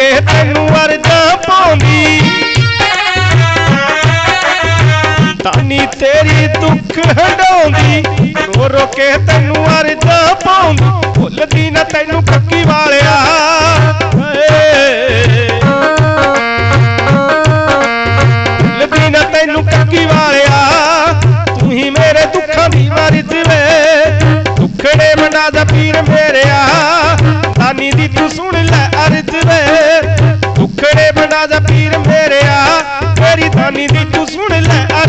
ਕੇ ਤੈਨੂੰ ਅਰਜ਼ਾਂ ਪਾਉਂਦੀ। ਤਾਨੀ ਤੇਰੀ ਦੁੱਖ ਹੰਡਾਉਂਦੀ। ਰੋ ਰੋ ਕੇ ਤੈਨੂੰ ਅਰਜ਼ਾਂ ਪਾਉਂਦੀ। ਭੁੱਲਦੀ ਨਾ ਤੈਨੂੰ ਕੱਕੀ ਵਾਲਿਆ। ਏ। ਭੁੱਲਦੀ ਨਾ ਤੈਨੂੰ ਕੱਕੀ ਵਾਲਿਆ। ਤੂੰ ਹੀ ਮੇਰੇ ਦੁੱਖਾਂ ਦੀ ਵਾਰਿਸ ਵੇ। ਦੁੱਖੜੇ ਮੰਡਾ ਦਾ ਪੀਰ ਮੇਰਿਆ। ਤਾਨੀ ਦੀ ਤੂੰ ਸੁਣ ਲੈ ਅਰਜ਼ ਵੇ। ਦੁੱਖੜੇ ਮੰਡਾ ਦਾ ਪੀਰ ਮੇਰਿਆ। ਤੇਰੀ ਦਾਨੀ ਦੀ ਤੂੰ ਸੁਣ ਲੈ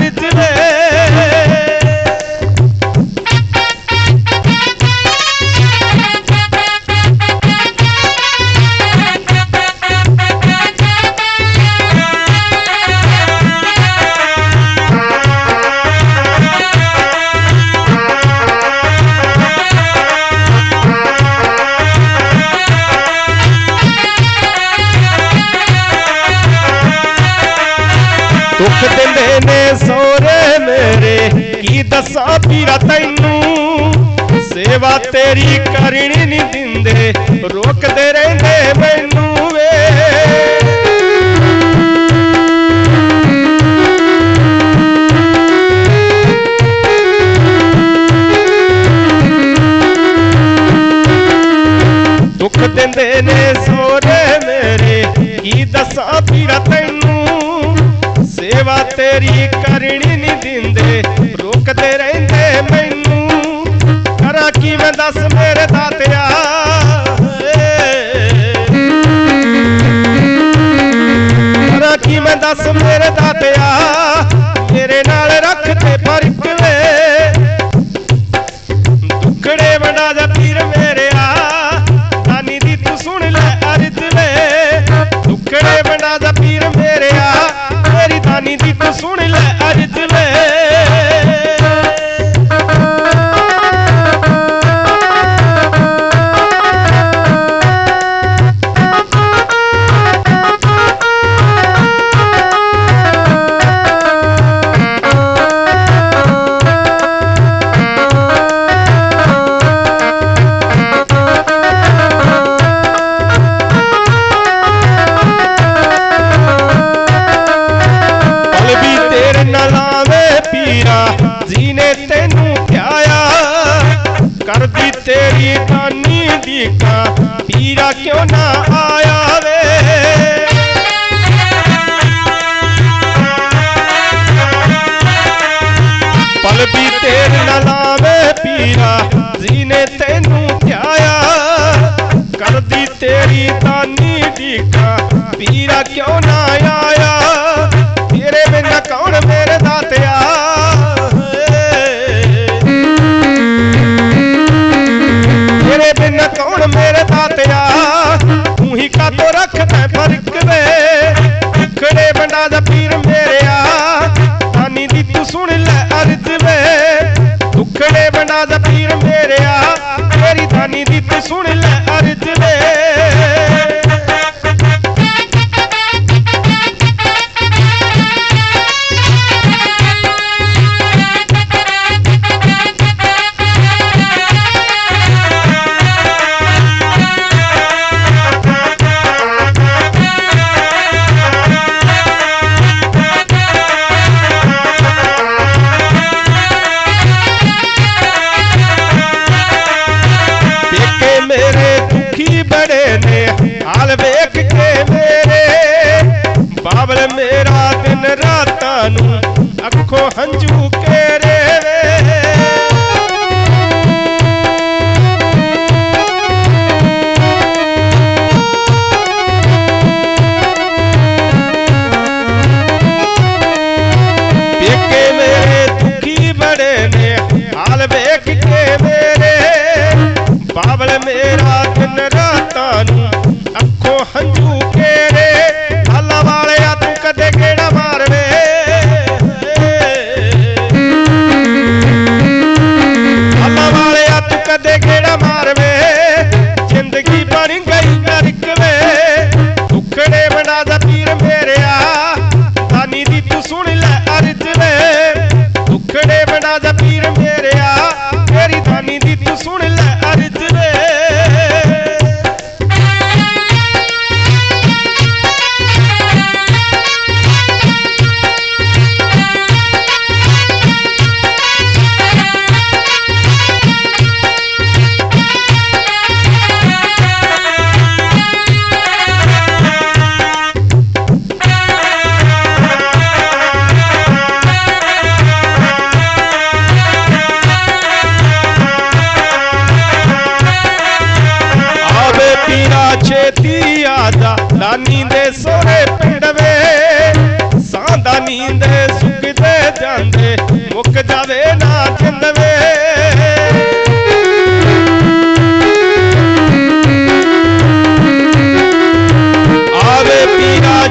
ਕੀ ਦੱਸਾਂ ਪੀਰਾ ਤੈਨੂੰ, ਸੇਵਾ ਤੇਰੀ ਕਰਨੀ ਨਹੀਂ ਦਿੰਦੇ, ਰੋਕਦੇ ਰਹਿੰਦੇ ਮੈਨੂੰ ਵੇ। ਦੁੱਖ ਦਿੰਦੇ ਨੇ ਸੋਰੇ ਮੇਰੇ, ਕੀ ਦੱਸਾਂ ਪੀਰਾ ਤੈਨੂੰ, ਸੇਵਾ ਤੇਰੀ ਮੈਨੂੰ। ਕਰਾਂ ਕੀ ਮੈਂ ਦੱਸ ਮੇਰੇ ਦਾਤਿਆ ਕਰਾਂ ਕੀ ਮੈਂ ਦੱਸ ਮੇਰੇ ਕਾ ਪੀਰਾ ਕਿਉਂ ਨਾ ਆਇਆ ਵੇ? ਪਲ ਵੀ ਤੇਰੇ ਨਾਲ ਆਵੇ ਪੀਰਾ, ਜੀਨੇ ਤੈਨੂੰ ਧਿਆਇਆ ਕਰਦੀ ਤੇਰੀ ਤਾਨੀ ਢੀਕਾ, ਪੀਰਾ ਕਿਉਂ ਨਾ ਆਇਆ ਮੇਰੇ ਦਾਤਿਆ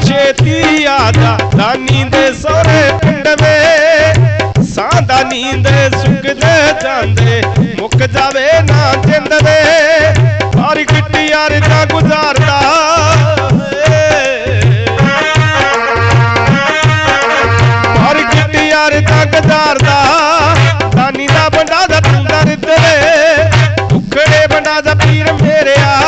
ਛੇਤੀ ਆਦਾ ਦਾਨੀ ਦੇ ਸੋਹਰੇ ਪਿੰਡ ਵੇ। ਸਾਂਦਾ ਨੀਂਦ ਸੁੱਕਦੇ ਜਾਂਦੇ, ਮੁੱਕ ਜਾਵੇ ਨਾ ਜਿੰਦ ਦੇ ਹਰ ਗਿੱਟੀ ਯਾਰ ਦਾ ਗੁਜ਼ਾਰਦਾ। ਹਰ ਕਿੱਟੀ ਦਾ ਗੁਜ਼ਾਰਦਾ। ਦਾਨੀ ਦਾ ਬੰਦਾ ਦਾ ਤੂੰ ਦਰਦ ਵੇ। ਦਾ ਪੀਰ ਮੇਰਿਆ।